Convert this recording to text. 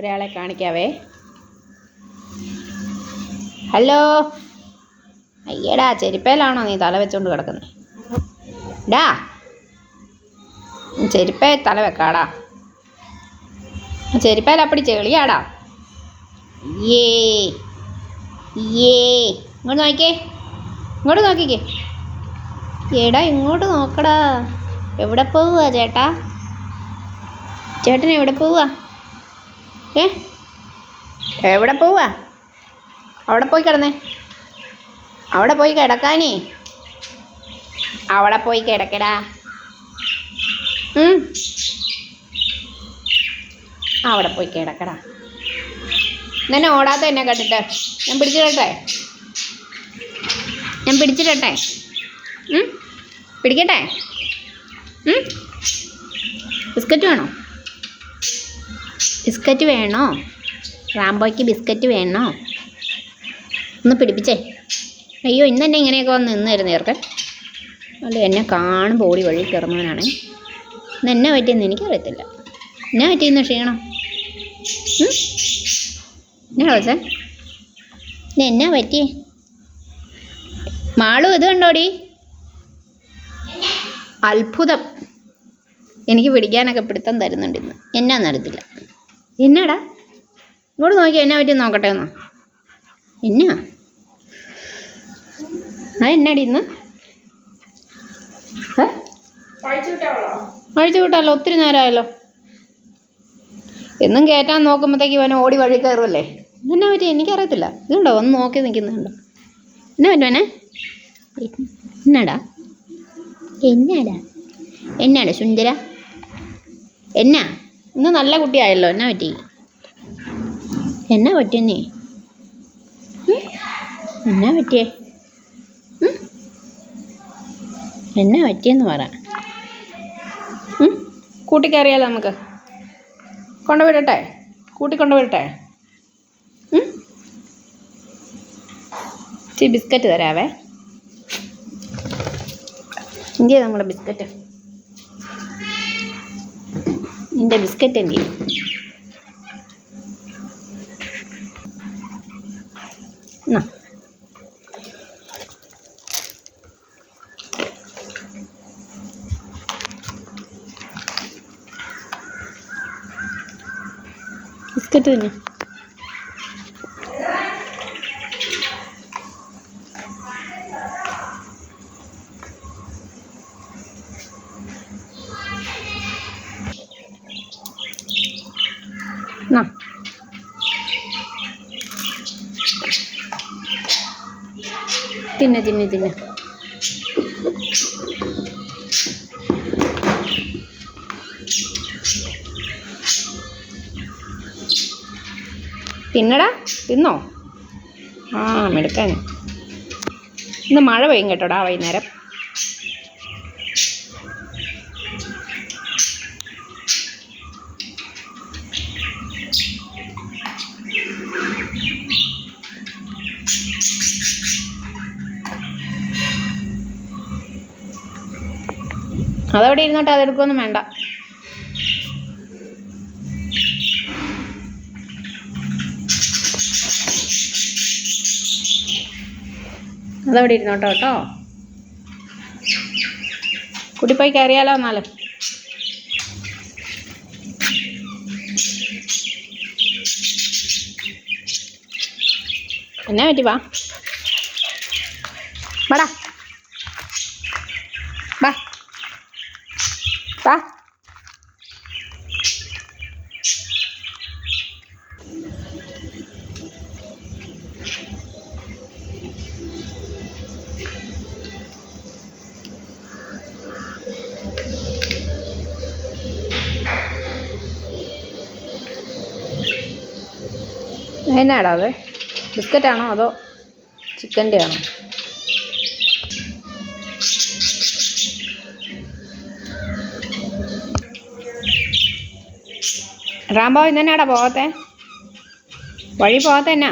ഒരാളെ കാണിക്കാവേ. ഹലോ? അയ്യടാ ചെരുപ്പേലാണോ നീ തല വെച്ചോണ്ട് കിടക്കുന്നത് ഡാ ചെരുപ്പേ തല വെക്കാടാ. ചെരുപ്പേൽ അപ്പടി ചെളിയാടാ. ഏ ഏ ഇങ്ങോട്ട് നോക്കിക്കേ ഇങ്ങോട്ട് നോക്കിക്കേ. എടാ ഇങ്ങോട്ട് നോക്കടാ. എവിടെ പോവുക ചേട്ടാ? ചേട്ടൻ എവിടെ പോവുക ഏ? എവിടെ പോവാ? അവിടെ പോയി കിടന്നേ. അവിടെ പോയി കിടക്കാനേ. അവിടെ പോയി കിടക്കടാ. അവിടെ പോയി കിടക്കടാ. നിന്നെ ഓടാത്ത എന്നെ കണ്ടിട്ട്. ഞാൻ പിടിച്ചിടട്ടെ? ഞാൻ പിടിച്ചിടട്ടെ? പിടിക്കട്ടെ? ബിസ്ക്കറ്റ് വേണോ? ബിസ്ക്കറ്റ് വേണോ? റാംബോയ്ക്ക് ബിസ്ക്കറ്റ് വേണോ? ഒന്ന് പിടിപ്പിച്ചേ. അയ്യോ ഇന്ന് തന്നെ ഇങ്ങനെയൊക്കെ വന്ന് നിന്നായിരുന്നു ചേർക്കൻ അല്ല എന്നെ കാണും ഓടി വഴി കയറുന്നവനാണ് ഇന്ന് എന്നെ പറ്റിയെന്ന് എനിക്കറിയത്തില്ല. എന്നെ പറ്റിയെന്ന് ക്ഷീണം? എന്നാ വിളിച്ചേ? ഇന്ന് എന്നാ പറ്റിയേ? മാളു ഇത് കണ്ടോടി? അത്ഭുതം. എനിക്ക് പിടിക്കാനൊക്കെ പിടുത്തം തരുന്നുണ്ട് ഇന്ന്. എന്നാന്ന് അറിയത്തില്ല. എന്നാടാ ഇങ്ങോട്ട് നോക്കി എന്നെ പറ്റി നോക്കട്ടെ എന്നാ ആ എന്നാടി ഇന്ന്? അഴിച്ചു വിട്ടാലോ ഒത്തിരി നേരമായല്ലോ. എന്നും കയറ്റാൻ നോക്കുമ്പോഴത്തേക്ക് ഇവനെ ഓടി വഴി കയറുമല്ലേ എന്നാ പറ്റി എനിക്കറിയത്തില്ല. ഇതുണ്ടോ? ഒന്ന് നോക്കി നിൽക്കുന്നുണ്ടോ. എന്നാ? പറ്റുവനെ എന്നാടാ എന്നാടാ? എന്നാടാ സുന്ദര? എന്നാ? ഇന്ന് നല്ല കുട്ടിയായല്ലോ. എന്നാ പറ്റി? എന്നാ പറ്റുന്നേ എന്നാ പറ്റിയേ? എന്നാ പറ്റിയെന്ന് പറ. കൂട്ടിക്കയറിയാലോ നമുക്ക്? കൊണ്ടുവരട്ടെ കൂട്ടി കൊണ്ടുവിടട്ടെ ഉം? ഇച്ചിരി ബിസ്ക്കറ്റ് തരാവേ. ഇന്ത്യ നമ്മുടെ ബിസ്ക്കറ്റ്. നിന്റെ ബിസ്ക്കറ്റ് എന്ത് ബിസ്ക്കറ്റ് തന്നെ. തിന്നെ തിന്നെ തിന്നെ. തിന്നടാ തിന്നോ? ആ മെടുക്കാൻ ഇന്ന് മഴ പെയ്യും കേട്ടോടാ വൈകുന്നേരം. അതവിടെ ഇരുന്നോട്ടെ അതെടുക്കൊന്നും വേണ്ട. അതവിടെ ഇരുന്നോട്ടോ കേട്ടോ. കുട്ടിപ്പോയി കയറിയാലോ എന്നാൽ? എന്നാ പറ്റി വാടാ. വാ. വാ. എന്നാടാ അത്? ബിസ്ക്കറ്റാണോ അതോ ചിക്കന്റെ ആണോ? റാംബോ ഇന്നെന്നാടാ പോകത്തെ വഴി പോകത്തെ എന്നാ